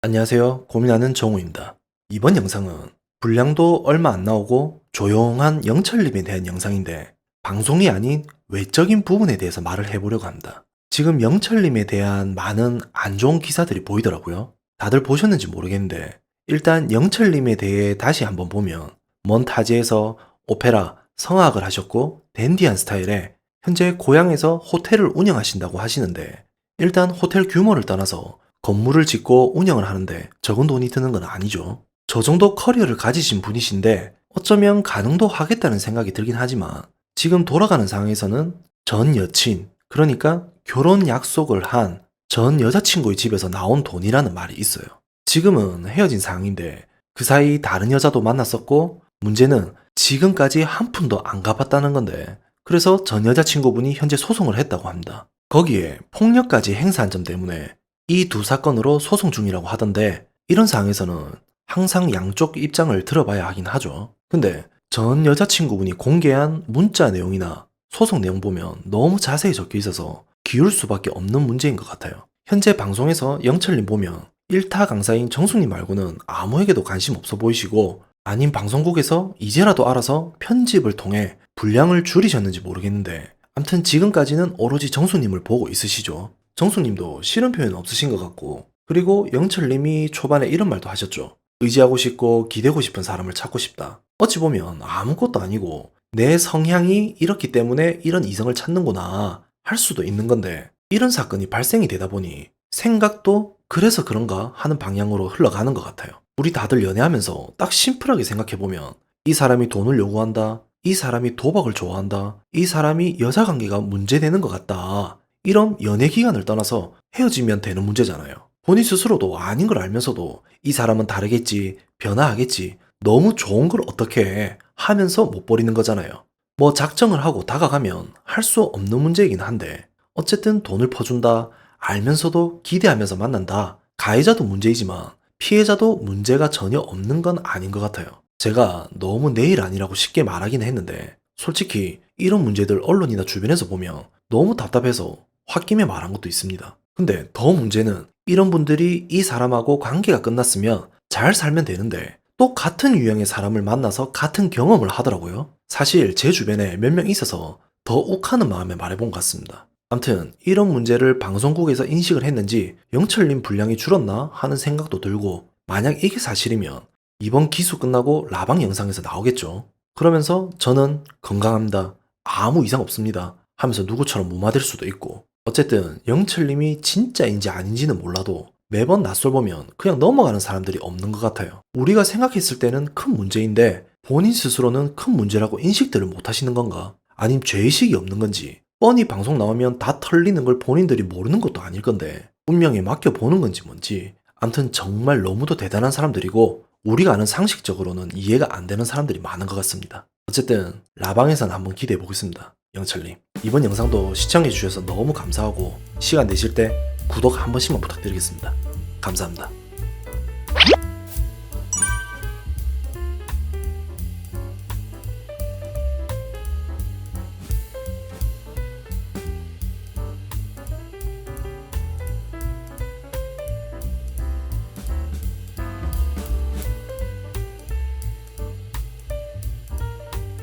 안녕하세요. 고민하는 정우입니다. 이번 영상은 분량도 얼마 안 나오고 조용한 영철님에 대한 영상인데 방송이 아닌 외적인 부분에 대해서 말을 해보려고 합니다. 지금 영철님에 대한 많은 안 좋은 기사들이 보이더라고요. 다들 보셨는지 모르겠는데 일단 영철님에 대해 다시 한번 보면 먼 타지에서 오페라, 성악을 하셨고 댄디한 스타일에 현재 고향에서 호텔을 운영하신다고 하시는데 일단 호텔 규모를 떠나서 건물을 짓고 운영을 하는데 적은 돈이 드는 건 아니죠. 저 정도 커리어를 가지신 분이신데 어쩌면 가능도 하겠다는 생각이 들긴 하지만 지금 돌아가는 상황에서는 전 여친, 그러니까 결혼 약속을 한 전 여자친구의 집에서 나온 돈이라는 말이 있어요. 지금은 헤어진 상황인데 그 사이 다른 여자도 만났었고 문제는 지금까지 한 푼도 안 갚았다는 건데 그래서 전 여자친구분이 현재 소송을 했다고 합니다. 거기에 폭력까지 행사한 점 때문에 이 두 사건으로 소송 중이라고 하던데 이런 상황에서는 항상 양쪽 입장을 들어봐야 하긴 하죠. 근데 전 여자친구분이 공개한 문자 내용이나 소송 내용 보면 너무 자세히 적혀 있어서 기울 수밖에 없는 문제인 것 같아요. 현재 방송에서 영철님 보면 1타 강사인 정숙님 말고는 아무에게도 관심 없어 보이시고 아닌 방송국에서 이제라도 알아서 편집을 통해 분량을 줄이셨는지 모르겠는데 암튼 지금까지는 오로지 정수님을 보고 있으시죠. 정수님도 싫은 표현 없으신 것 같고 그리고 영철님이 초반에 이런 말도 하셨죠. 의지하고 싶고 기대고 싶은 사람을 찾고 싶다. 어찌 보면 아무것도 아니고 내 성향이 이렇기 때문에 이런 이성을 찾는구나 할 수도 있는 건데 이런 사건이 발생이 되다 보니 생각도 그래서 그런가 하는 방향으로 흘러가는 것 같아요. 우리 다들 연애하면서 딱 심플하게 생각해보면 이 사람이 돈을 요구한다. 이 사람이 도박을 좋아한다. 이 사람이 여자 관계가 문제되는 것 같다. 이런 연애 기간을 떠나서 헤어지면 되는 문제잖아요. 본인 스스로도 아닌 걸 알면서도 이 사람은 다르겠지, 변화하겠지, 너무 좋은 걸 어떻게 해 하면서 못 버리는 거잖아요. 뭐 작정을 하고 다가가면 할 수 없는 문제이긴 한데 어쨌든 돈을 퍼준다 알면서도 기대하면서 만난다 가해자도 문제이지만 피해자도 문제가 전혀 없는 건 아닌 것 같아요. 제가 너무 내일 아니라고 쉽게 말하긴 했는데 솔직히 이런 문제들 언론이나 주변에서 보면 너무 답답해서 홧김에 말한 것도 있습니다. 근데 더 문제는 이런 분들이 이 사람하고 관계가 끝났으면 잘 살면 되는데 또 같은 유형의 사람을 만나서 같은 경험을 하더라고요. 사실 제 주변에 몇 명 있어서 더 욱하는 마음에 말해본 것 같습니다. 암튼 이런 문제를 방송국에서 인식을 했는지 영철님 분량이 줄었나 하는 생각도 들고 만약 이게 사실이면 이번 기수 끝나고 라방 영상에서 나오겠죠. 그러면서 저는 건강합니다. 아무 이상 없습니다. 하면서 누구처럼 무마될 수도 있고 어쨌든 영철님이 진짜인지 아닌지는 몰라도 매번 낯설 보면 그냥 넘어가는 사람들이 없는 것 같아요. 우리가 생각했을 때는 큰 문제인데 본인 스스로는 큰 문제라고 인식들을 못 하시는 건가? 아님 죄의식이 없는 건지 뻔히 방송 나오면 다 털리는 걸 본인들이 모르는 것도 아닐 건데 운명에 맡겨보는 건지 뭔지 암튼 정말 너무도 대단한 사람들이고 우리가 아는 상식적으로는 이해가 안 되는 사람들이 많은 것 같습니다. 어쨌든 라방에서는 한번 기대해 보겠습니다. 영철님 이번 영상도 시청해 주셔서 너무 감사하고 시간 내실 때 구독 한 번씩만 부탁드리겠습니다. 감사합니다.